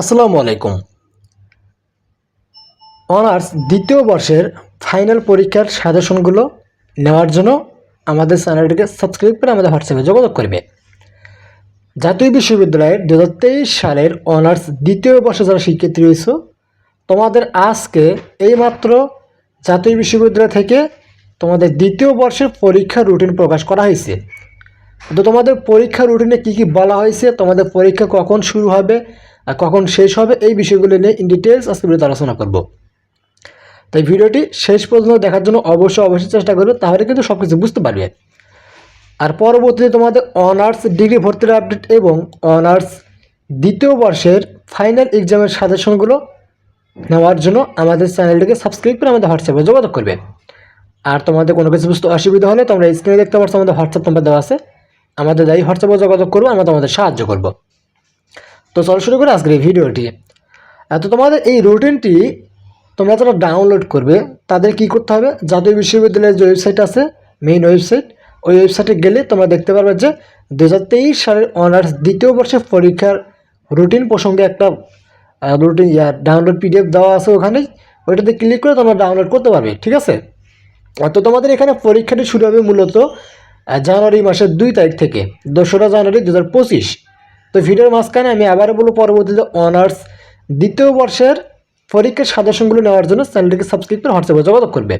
আসসালামু আলাইকুম। অনার্স দ্বিতীয় বর্ষের ফাইনাল পরীক্ষার সাজেশনগুলো নেওয়ার জন্য আমাদের চ্যানেলটিকে সাবস্ক্রাইব করে আমাদের হোয়াটসঅ্যাপে যোগাযোগ করবে। জাতীয় বিশ্ববিদ্যালয়ের দু হাজার তেইশ সালের অনার্স দ্বিতীয় বর্ষে যারা শিক্ষার্থী রয়েছে, তোমাদের আজকে এইমাত্র জাতীয় বিশ্ববিদ্যালয় থেকে তোমাদের দ্বিতীয় বর্ষের পরীক্ষার রুটিন প্রকাশ করা হয়েছে। তো তোমাদের পরীক্ষা রুটিনে কী কী বলা হয়েছে? তোমাদের পরীক্ষা কখন শুরু হবে আর কখন শেষ হবে? এই বিষয়গুলো নিয়ে ইন ডিটেলস আজকে ভিডিওতে আলোচনা করব। তাই ভিডিওটি শেষ পর্যন্ত দেখার জন্য অবশ্যই অবশ্যই চেষ্টা করবে, তাহলে কিন্তু সব কিছু বুঝতে পারবে। আর পরবর্তীতে তোমাদের অনার্স ডিগ্রি ভর্তির আপডেট এবং অনার্স দ্বিতীয় বর্ষের ফাইনাল এক্সামের সাজেশনগুলো নেওয়ার জন্য আমাদের চ্যানেলটিকে সাবস্ক্রাইব করে আমাদের হোয়াটসঅ্যাপে যোগাযোগ করবে। আর তোমাদের কোনো কিছু বুঝতে অসুবিধা হলে তোমরা স্ক্রিনে দেখতে পাচ্ছ আমাদের হোয়াটসঅ্যাপ নাম্বার দেওয়া আছে। আমাদের যাই হোয়াটসঅ্যাপে যোগাযোগ করব, আমরা তোমাদের সাহায্য করব। তো চলো শুরু করে আজকের এই ভিডিওটি। তো তোমাদের এই রুটিনটি তোমরা যারা ডাউনলোড করবে, তাদের কি করতে হবে? জাতীয় বিশ্ববিদ্যালয়ের যে ওয়েবসাইট আছে মেইন ওয়েবসাইট ওই ওয়েবসাইটে গেলে তোমরা দেখতে পারবে যে দু হাজার তেইশ সালের অনার্স দ্বিতীয় বর্ষের পরীক্ষার রুটিন প্রসঙ্গে একটা রুটিন ইয়া ডাউনলোড পিডিএফ দেওয়া আছে ওখানেই ওইটাতে ক্লিক করে তোমরা ডাউনলোড করতে পারবে, ঠিক আছে? তো তোমাদের এখানে পরীক্ষাটি শুরু হবে মূলত জানুয়ারি মাসের দুই তারিখ থেকে, দোসরা জানুয়ারি দু পঁচিশ। তো ভিডিওর মাঝখানে আমি আবারও বলব পরবর্তীতে অনার্স দ্বিতীয় বর্ষের পরীক্ষার সাজেশনগুলো নেওয়ার জন্য চ্যানেলটিকে সাবস্ক্রাইব করে হোয়াটসঅ্যাপে যোগাযোগ করবে।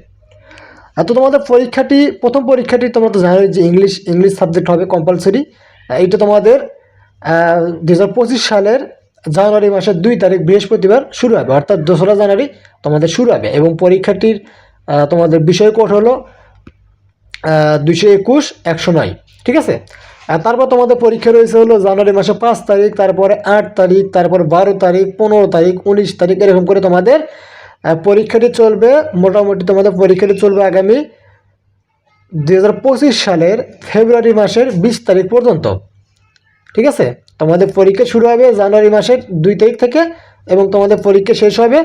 আর তো তোমাদের পরীক্ষাটি, প্রথম পরীক্ষাটি তোমরা তো জানোই যে ইংলিশ ইংলিশ সাবজেক্ট হবে কম্পালসরি এইটা তোমাদের দু পঁচিশ সালের জানুয়ারি মাসের দুই তারিখ বৃহস্পতিবার শুরু হবে। অর্থাৎ দোসরা জানুয়ারি তোমাদের শুরু হবে এবং পরীক্ষাটির তোমাদের বিষয় কোড হলো দুশো একুশ, একশো নয়, ঠিক আছে? তারপর তোমাদের পরীক্ষা রয়েছে হলো জানুয়ারি মাসে পাঁচ তারিখ, তারপরে আট তারিখ, তারপর বারো তারিখ, পনেরো তারিখ, উনিশ তারিখ, এরকম করে তোমাদের পরীক্ষাটি চলবে। মোটামুটি তোমাদের পরীক্ষাটি চলবে আগামী দু হাজার পঁচিশ সালের ফেব্রুয়ারি মাসের বিশ তারিখ পর্যন্ত, ঠিক আছে? তোমাদের পরীক্ষা শুরু হবে জানুয়ারি মাসের দুই তারিখ থেকে এবং তোমাদের পরীক্ষা শেষ হবে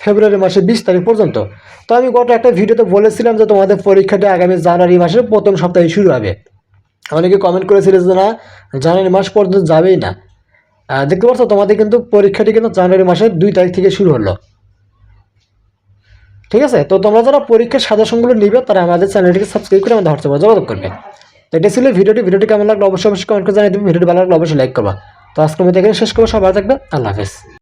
ফেব্রুয়ারি মাসের বিশ তারিখ পর্যন্ত। তো আমি গত একটা ভিডিওতে বলেছিলাম যে তোমাদের পরীক্ষাটা আগামী জানুয়ারি মাসের প্রথম সপ্তাহে শুরু হবে। অনেকে কমেন্ট করেছিল যে না, জানুয়ারি মাস পর্যন্ত যাবেই না। দেখতে পাচ্ছ, তোমাদের কিন্তু পরীক্ষাটি কিন্তু জানুয়ারি মাসের দুই তারিখ থেকে শুরু হলো। ঠিক আছে? তো তোমরা যারা পরীক্ষার সাজেশনগুলো নিবে, তারা আমাদের চ্যানেলটিকে সাবস্ক্রাইব করে আমাদের হোয়াটসঅ্যাপে যোগাযোগ করবে। তো এটা ছিল ভিডিওটি। ভিডিওটি কেমন লাগল অবশ্যই অবশ্যই কমেন্ট করে জানিয়ে দেবে। ভিডিওটি ভালো লাগল অবশ্যই লাইক করবা। তো আজকের মধ্যে এখানে শেষ করব। সবাই থাকবে। আল্লাহ হাফেজ।